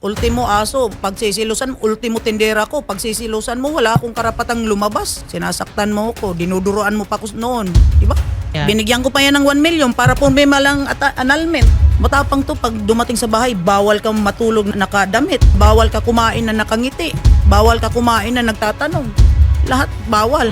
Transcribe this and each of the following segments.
ultimo aso. Pag sisilusan, ultimo tindera ko. Pag sisilusan mo, wala akong karapatang lumabas. Sinasaktan mo ako, dinuduroan mo pa ako noon. Di ba? Yeah. Binigyan ko pa yan ng 1 million para pumima lang at annulment. Matapang to, pag dumating sa bahay, bawal kang matulog na nakadamit. Bawal ka kumain na nakangiti. Bawal ka kumain na nagtatanong. Lahat bawal.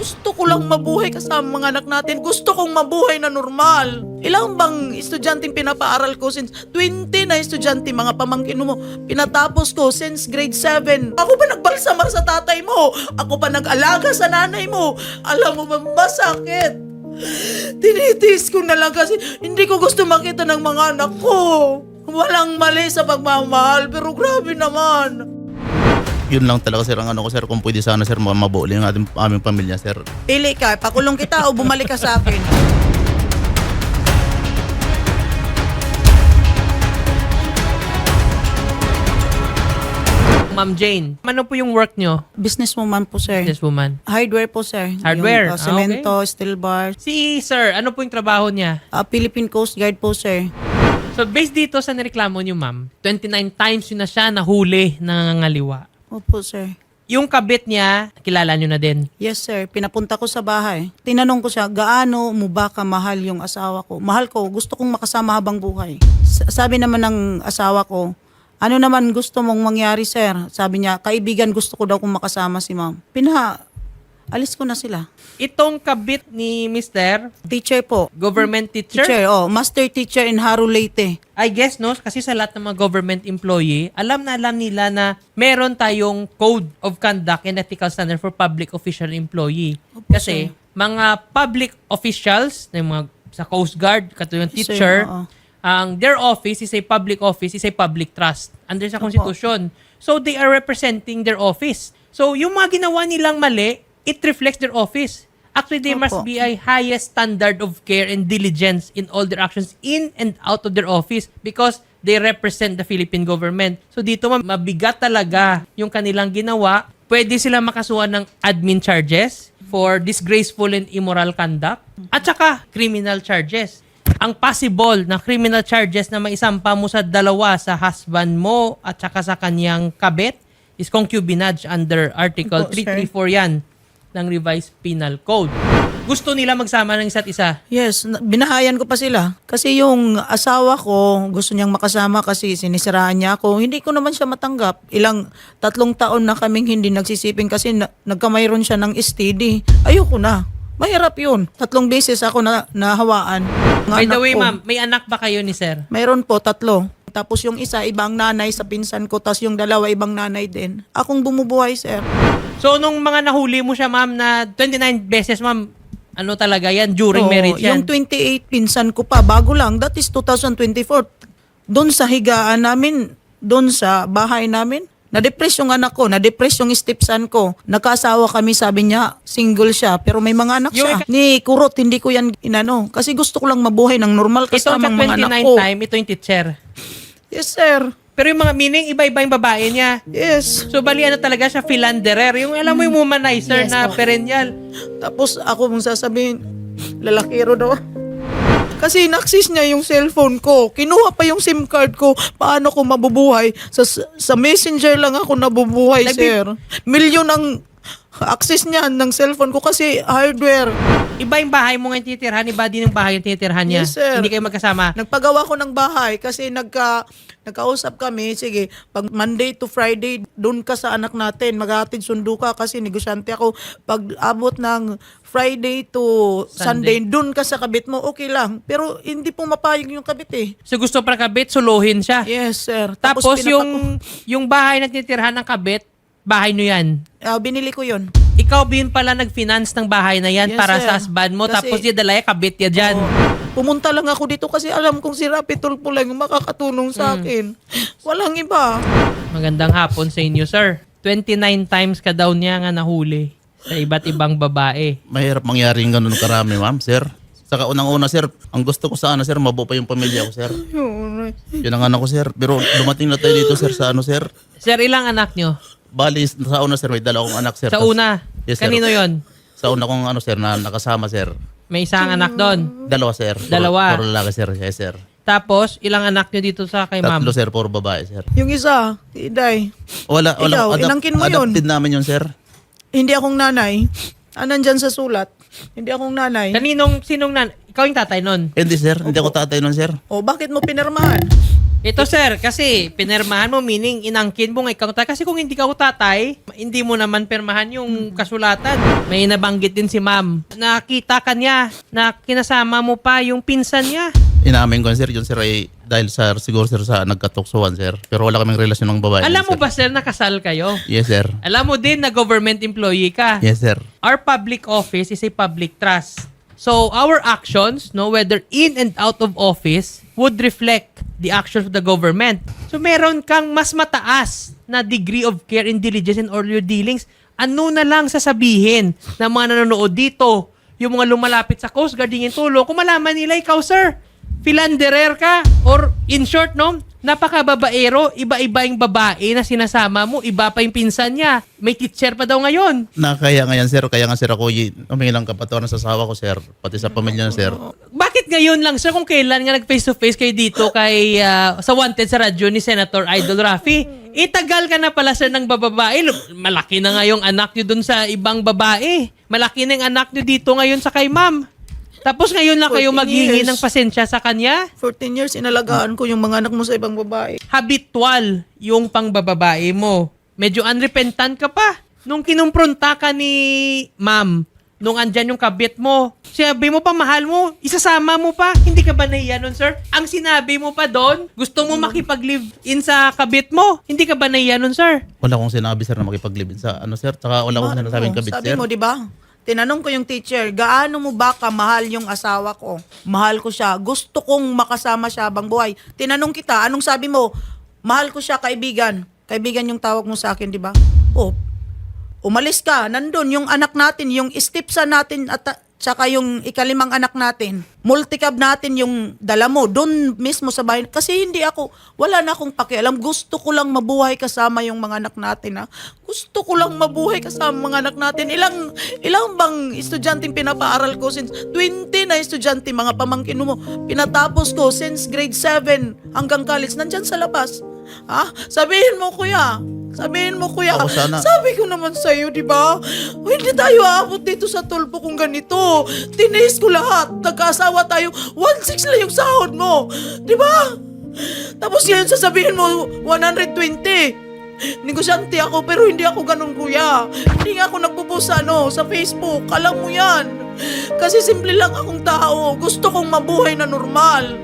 Gusto ko lang mabuhay kasama mga anak natin. Gusto kong mabuhay na normal. Ilang bang estudyanteng pinapaaral ko since 20 na estudyante mga pamangkin mo. Pinatapos ko since grade 7. Ako ba nagbalsamar sa tatay mo? Ako pa nag-alaga sa nanay mo? Alam mo ba masakit? Tinitiis ko na lang kasi hindi ko gusto makita ng mga anak ko. Walang mali sa pagmamahal pero grabe naman. Yun lang talaga sir ang ano ko sir kung pwede sana sir mabuo yung ating aming pamilya sir. Pili ka, pakulong kita o bumalik ka sa akin. Ma'am Jane, ano po yung work nyo, Businesswoman po, sir. businesswoman? Hardware po, sir. Hardware, Yung, uh, ah, cemento, steel bar. Si Sir, ano po yung trabaho niya? Uh, Philippine Coast Guard po, sir. So, based dito sa nireklamo niyo, ma'am, 29 times yun na siya nahuli ng nangangaliwa. Opo, sir. Yung kabit niya, kilala niyo na din. Yes, sir. Pinapunta ko sa bahay. Tinanong ko siya, gaano mo ba kamahal yung asawa ko? Mahal ko, gusto kong makasama habang buhay. S- sabi naman ng asawa ko, ano naman gusto mong mangyari, sir? Sabi niya, kaibigan gusto ko daw kung makasama si ma'am. Pina, alis ko na sila. Itong kabit ni Mr. Teacher po. Government teacher, Teacher, oh, master teacher in Haru Leyte. I guess, no? Kasi sa lahat ng mga government employee, alam na alam nila na meron tayong Code of Conduct and Ethical Standard for Public Official Employee. Kasi, mga public officials, na yung mga sa Coast Guard, katulad ng Sir, teacher, oo. ang their office is a public office, is a public trust under sa Constitution. So, they are representing their office. So, yung mga ginawa nilang mali, it reflects their office. Actually, must Opo. be a highest standard of care and diligence in all their actions in and out of their office because they represent the Philippine government. So dito ma'am, mabigat talaga yung kanilang ginawa. Pwede sila makasuhan ng admin charges for disgraceful and immoral conduct at saka criminal charges. Ang possible na criminal charges na maisampa mo sa dalawa sa husband mo at saka sa kanyang kabit is concubinage under Article Opo, sir. 334 yan ng revised penal code. Gusto nila magsama ng isa't isa. Yes, na- binahayan ko pa sila. Kasi yung asawa ko, gusto niyang makasama kasi sinisiraan niya ako. Hindi ko naman siya matanggap. Ilang tatlong taon na kaming hindi nagsisiping kasi na, nagkamayroon siya ng STD. Ayoko na. Mahirap yun. Tatlong beses ako na nahawaan. Ng By the anak way, ko. ma'am, may anak ba kayo ni sir? Mayroon po, tatlo. Tapos yung isa, ibang nanay sa pinsan ko. Tapos yung dalawa, ibang nanay din. Akong bumubuhay, sir. So, nung mga nahuli mo siya, ma'am, na 29 beses, ma'am, ano talaga yan? During Oo, marriage yan? Yung 28, pinsan ko pa, bago lang. That is 2024. Doon sa higaan namin, doon sa bahay namin, na-depress yung anak ko, na-depress yung stepson ko. Nakasawa kami, sabi niya, single siya, pero may mga anak siya. Ni Kurot, hindi ko yan inano. Kasi gusto ko lang mabuhay ng normal ito sa kasama mga anak 29 ko. time, ito yung teacher. Yes, sir. Pero yung mga meaning, iba-iba yung babae niya. Yes. So, bali ano talaga siya, philanderer. Yung alam mo yung womanizer Yes, na po. perennial. Tapos ako mong sasabihin, lalakiro daw. Kasi naksis niya yung cellphone ko. Kinuha pa yung SIM card ko. Paano ko mabubuhay? Sa, sa messenger lang ako nabubuhay, Nagbi- sir. Milyon ang access niya ng cellphone ko kasi hardware. Iba yung bahay mo ngayon tinitirhan, iba din yung bahay yung tinitirhan niya. Yes, sir. Hindi kayo magkasama. Nagpagawa ko ng bahay kasi nagka nagkausap kami, sige, pag Monday to Friday, doon ka sa anak natin, maghatid sundo ka kasi negosyante ako. Pag abot ng Friday to Sunday, Sunday. doon ka sa kabit mo, okay lang. Pero hindi po mapayag yung kabit eh. So, gusto para kabit, suluhin siya. Yes, sir. Tapos, pinapa- yung yung bahay na tinitirhan ng kabit, bahay nyo yan. Ah, binili ko yun. Ikaw din pala nag-finance ng bahay na yan Yes, para sir. sa husband mo. Kasi- tapos yung dalaya, kabit ya dyan. Pumunta lang ako dito kasi alam kong si Rapitol po lang yung makakatulong sa Hmm. akin. Walang iba. Magandang hapon sa inyo, sir. 29 times ka daw niya nga nahuli sa iba't ibang babae. Mahirap mangyari yung ganun karami ma'am sir. Saka unang-una sir, ang gusto ko sana sir, mabuo pa yung pamilya ko sir. Yun. Yun ang anak ko sir. Pero dumating na tayo dito sir sa ano sir. Sir, ilang anak nyo? Bali, sa una sir, may dala akong anak sir. Sa Tas- una? Yes, sir. Kanino yon? Sa una kong ano sir, na nakasama sir. May isang anak doon. Dalawa sir. Puro- Dalawa. Puro lalaki sir. Yes sir. Tapos, ilang anak nyo dito sa kay ma'am? Tatlo sir, puro babae sir. Yung isa, Iday, Wala, wala. Ikaw, inangkin mo yun. Adopted namin yun sir. hindi akong nanay. Ah, nandyan sa sulat. Hindi akong nanay. Kaninong, sinong nan? Ikaw yung tatay nun? Hindi sir, hindi ako tatay nun sir. O, bakit mo pinirmahan? Ito sir, kasi pinirmahan mo, meaning inangkin mo nga ikaw tatay. Kasi kung hindi ka tatay, hindi mo naman pirmahan yung kasulatan. May nabanggit din si ma'am. Nakita ka niya na kinasama mo pa yung pinsan niya. Inamin ko sir, yun sir ay dahil sa siguro sir sa nagkatuksuhan sir. Pero wala kaming relasyon ng babae. Alam mo sir. ba sir, nakasal kayo? Yes sir. Alam mo din na government employee ka. Yes sir. Our public office is a public trust. So our actions, no, whether in and out of office, would reflect the actions of the government. So meron kang mas mataas na degree of care and diligence in all your dealings. Ano na lang sasabihin ng mga nanonood dito, yung mga lumalapit sa Coast Guard hingin tulong, kung malaman nila ikaw, sir, philanderer ka, or in short, no, napakababaero, iba-iba yung babae na sinasama mo, iba pa yung pinsan niya. May teacher pa daw ngayon. Nakaya nga yan sir, kaya nga sir ako y- humingi ng kapatawaran sa asawa ko sir, pati sa pamilya na sir. Bakit ngayon lang sir kung kailan nga nag face to face kayo dito kay ah, sa wanted sa radyo ni Senator Idol Rafi? Itagal ka na pala sir ng bababae. Malaki na nga yung anak niyo dun sa ibang babae. Malaki na yung anak niyo dito ngayon sa kay ma'am. Tapos ngayon lang kayo 14 maghihingi years. ng pasensya sa kanya? 14 years inalagaan ko yung mga anak mo sa ibang babae. Habitual yung pangbababae mo. Medyo unrepentant ka pa. Nung kinumpronta ka ni ma'am, nung andyan yung kabit mo, sinabi mo pa mahal mo, isasama mo pa, hindi ka ba nahiya nun, sir? Ang sinabi mo pa doon, gusto mo makipag-live in sa kabit mo, hindi ka ba nahiya nun, sir? Wala akong sinabi sir na makipaglibin sa ano sir, tsaka wala akong sinasabing kabit Sabi sir. mo, di ba? Tinanong ko yung teacher, gaano mo ba kamahal yung asawa ko? Mahal ko siya. Gusto kong makasama siya habang buhay. Tinanong kita, anong sabi mo? Mahal ko siya, kaibigan. Kaibigan yung tawag mo sa akin, di ba? Oh, umalis ka. Nandun yung anak natin, yung stepson natin at tsaka yung ikalimang anak natin. Multicab natin yung dala mo. Doon mismo sa bahay. Kasi hindi ako, wala na akong pakialam. Gusto ko lang mabuhay kasama yung mga anak natin. Ha? Gusto ko lang mabuhay kasama mga anak natin. Ilang, ilang bang estudyanteng pinapaaral ko since 20 na estudyante, mga pamangkin mo. Pinatapos ko since grade 7 hanggang college. Nandyan sa labas. Ha? Sabihin mo, kuya. Sabihin mo, kuya. Ako sana- Sabi ko naman sa'yo, di ba? Hindi tayo aabot dito sa tulpo kung ganito. Tinaste ko lahat. Nagkaasawa tayo. 1.6 lang yung sahod mo. Di ba? Tapos ngayon sasabihin mo, 120. Negosyante ako pero hindi ako ganun kuya. Hindi nga ako nagpo-post sa ano, sa Facebook. Alam mo yan. Kasi simple lang akong tao. Gusto kong mabuhay na normal.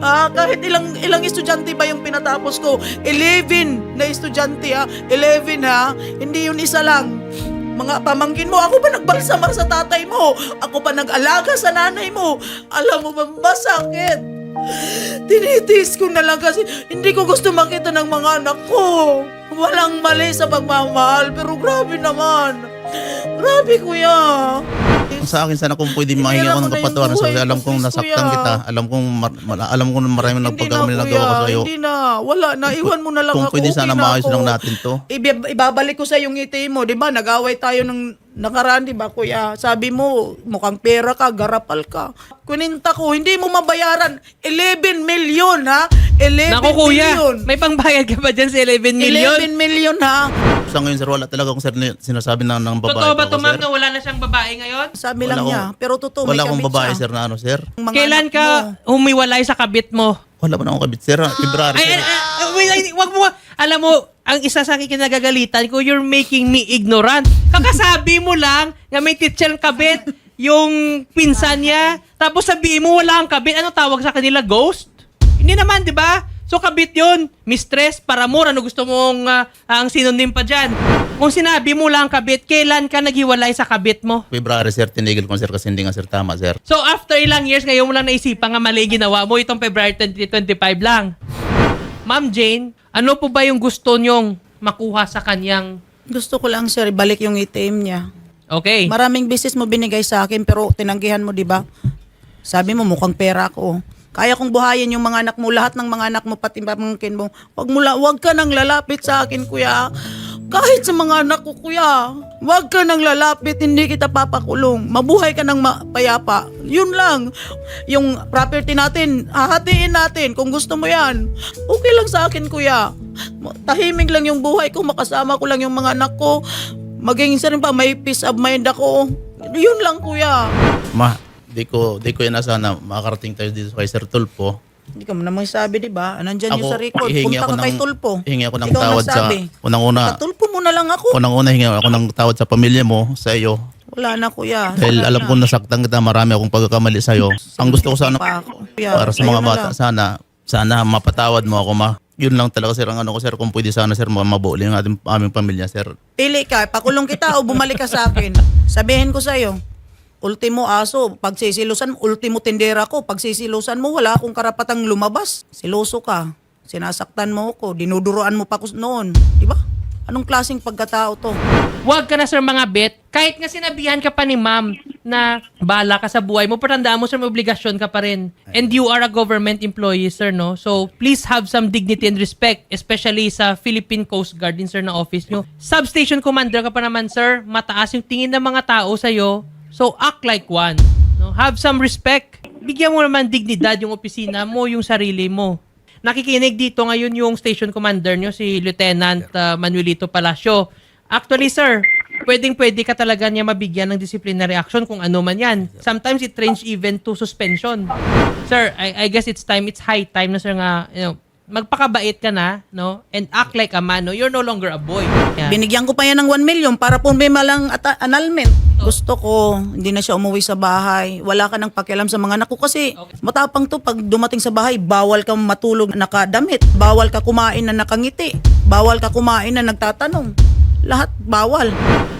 Ah, kahit ilang ilang estudyante ba yung pinatapos ko? 11 na estudyante ha. 11 ha. Hindi yun isa lang. Mga pamangkin mo, ako ba nagbalsamar sa tatay mo? Ako ba nag-alaga sa nanay mo? Alam mo ba, masakit. Tinitiis ko na lang kasi hindi ko gusto makita ng mga anak ko. Walang mali sa pagmamahal, pero grabe naman. Grabe, kuya. Sa akin sana kung pwede mahingi ako ng kapatawaran sa alam ko, kong nasaktan kita. Alam kong mar- mar- alam kong maraming nagpagkamali na gawa ko sa iyo. Hindi na, wala na. Iwan mo na lang Kung ako. pwede okay sana na maayos lang natin to. Ibabalik ko sa yung ngiti mo, di ba? Nag-away tayo ng nakaraan, di ba, kuya? Sabi mo, mukhang pera ka, garapal ka. Kuninta ko, hindi mo mabayaran. 11 million, ha? 11 Naku kuya, million. may pangbayad ka ba dyan sa 11 million? 11 million, ha? Sa ngayon sir, wala talaga akong sir na sinasabi na ng babae Totoo ba pa to ako, ma'am sir. na wala na siyang babae ngayon? Sabi Wala lang akong- niya. Pero totoo, may Wala akong kabit babae siya. sir na ano sir. Mga Kailan anak ka mo. humiwalay sa kabit mo? Wala pa na akong kabit sir. February Ay, sir. ay, ay, wait, ay, wag mo, alam mo, ang isa sa akin kinagagalitan ko, you're making me ignorant. Kakasabi mo lang na may teacher kabit yung pinsan niya, tapos sabihin mo wala kang kabit, ano tawag sa kanila, ghost? Hindi naman, di ba? So kabit yun, mistress, paramor, ano gusto mong ah, ang synonym pa dyan? Kung sinabi mo lang kabit, kailan ka naghiwalay sa kabit mo? February sir, tinigil ko sir kasi hindi nga sir tama sir. So after ilang years, ngayon mo lang naisipan nga mali ginawa mo, itong February 2025 lang. Ma'am Jane, ano po ba yung gusto nyong makuha sa kanyang... Gusto ko lang, sir, balik yung ATM niya. Okay. Maraming business mo binigay sa akin pero tinanggihan mo, di ba? Sabi mo mukhang pera ko. Kaya kong buhayin yung mga anak mo, lahat ng mga anak mo, pati pamangkin mo. Wag mo la, wag ka nang lalapit sa akin, kuya. Kahit sa mga anak ko, kuya. Huwag ka nang lalapit, hindi kita papakulong. Mabuhay ka ng mapayapa. Yun lang. Yung property natin, hahatiin natin kung gusto mo yan. Okay lang sa akin, kuya. Tahimik lang yung buhay ko, makasama ko lang yung mga anak ko. Maging isa rin pa, may peace of mind ako. Yun lang, kuya. Ma, di ko, di ko inasa na makakarating tayo dito kay Sir Tulpo. Hindi ka mo naman sabi, di ba? Nandyan yung sa record. hihingi Punta ako ka kay Tulpo. Hihingi ako ng Ikaw tawad sa, nagsabi. unang-una, Katulpo mo na lang ako. unang-una hingi ako ng tawad sa pamilya mo, sa iyo. Wala na, kuya. Dahil Wala alam na. ko nasaktan kita, marami akong pagkakamali sa iyo. Ang gusto ko sana, Pa ako. Kuya, para sa mga na bata, lang. sana, sana mapatawad mo ako, ma. Yun lang talaga, sir, ang ano ko, sir, kung pwede sana, sir, mabuuli yung ating, aming pamilya, sir. Pili ka, pakulong kita o bumalik ka sa akin. Sabihin ko sa'yo, ultimo aso, pagsisilusan, ultimo tindera ko, pagsisilusan mo, wala akong karapatang lumabas. Siloso ka, sinasaktan mo ako, dinuduroan mo pa ko noon. Di ba? Anong klaseng pagkatao to? Huwag ka na sir mga bet. Kahit nga sinabihan ka pa ni ma'am na bala ka sa buhay mo, patandaan mo sir may obligasyon ka pa rin. And you are a government employee sir, no? So please have some dignity and respect, especially sa Philippine Coast Guard din sir na office nyo. Substation commander ka pa naman sir, mataas yung tingin ng mga tao sa'yo. So act like one. No? Have some respect. Bigyan mo naman dignidad yung opisina mo, yung sarili mo. Nakikinig dito ngayon yung station commander nyo, si Lieutenant uh, Manuelito Palacio. Actually, sir, pwedeng pwede ka talaga niya mabigyan ng disciplinary action kung ano man yan. Sometimes it range even to suspension. Sir, I, I guess it's time, it's high time na sir nga, you know, magpakabait ka na, no? And act like a man, no? You're no longer a boy. Yeah. Binigyan ko pa yan ng 1 million para po may malang ata- annulment. Gusto ko, hindi na siya umuwi sa bahay. Wala ka nang pakialam sa mga anak ko kasi matapang to pag dumating sa bahay, bawal ka matulog na nakadamit. Bawal ka kumain na nakangiti. Bawal ka kumain na nagtatanong. Lahat bawal.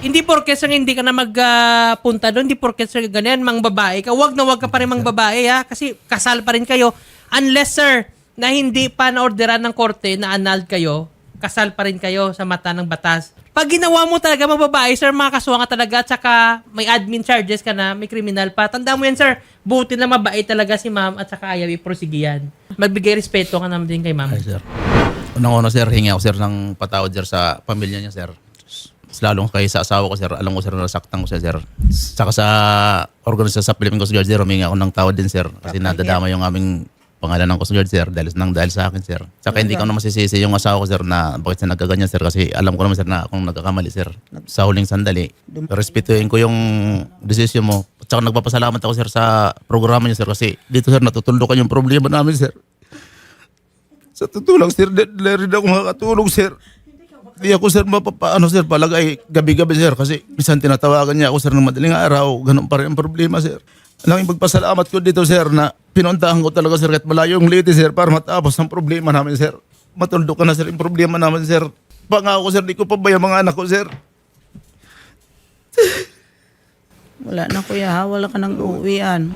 Hindi porke sir hindi ka na magpunta doon, hindi porke sir ganyan, mang babae ka. Wag na wag ka pa rin mang babae ha, kasi kasal pa rin kayo. Unless sir, na hindi pa naorderan ng korte na annulled kayo, kasal pa rin kayo sa mata ng batas. Pag ginawa mo talaga mga babae, sir, makakasuha ka talaga at saka may admin charges ka na, may criminal pa. Tanda mo yan, sir. Buti na mabait talaga si ma'am at saka ayaw iprosige yan. Magbigay respeto ka naman din kay ma'am. Ay, sir. Unang-una, sir, hingi ako, sir, ng patawad, sir, sa pamilya niya, sir. Mas Lalong kay sa asawa ko, sir. Alam ko, sir, nasaktan ko siya, sir. Saka sa organisasyon sa Philippine Coast Guard, sir, humingi ako ng tawad din, sir. Kasi nadadama yung aming pangalan ng Guard, sir, dahil nang dahil sa akin, sir. Saka hindi ko naman masisisi yung asawa ko, sir, na bakit siya nagkaganyan, sir. Kasi alam ko naman, sir, na akong nagkakamali, sir. Sa huling sandali, respetuhin ko yung desisyon mo. At saka nagpapasalamat ako, sir, sa programa niyo, sir. Kasi dito, sir, natutuldukan yung problema namin, sir. Sa totoo lang, sir, di rin ako makakatulog, sir. Di ako, sir, mapapaano, sir, palagay gabi-gabi, sir. Kasi minsan tinatawagan niya ako, sir, ng madaling araw. Ganun pa rin ang problema, sir. Yung pagpasalamat ko dito, sir, na pinuntahan ko talaga, sir, kahit malayo yung lady, sir, para matapos ang problema namin, sir. Matuldo ka na, sir, yung problema namin, sir. Pangako, sir, di ko pa ba yung mga anak ko, sir? Wala na kuya ha, wala ka nang uuwian.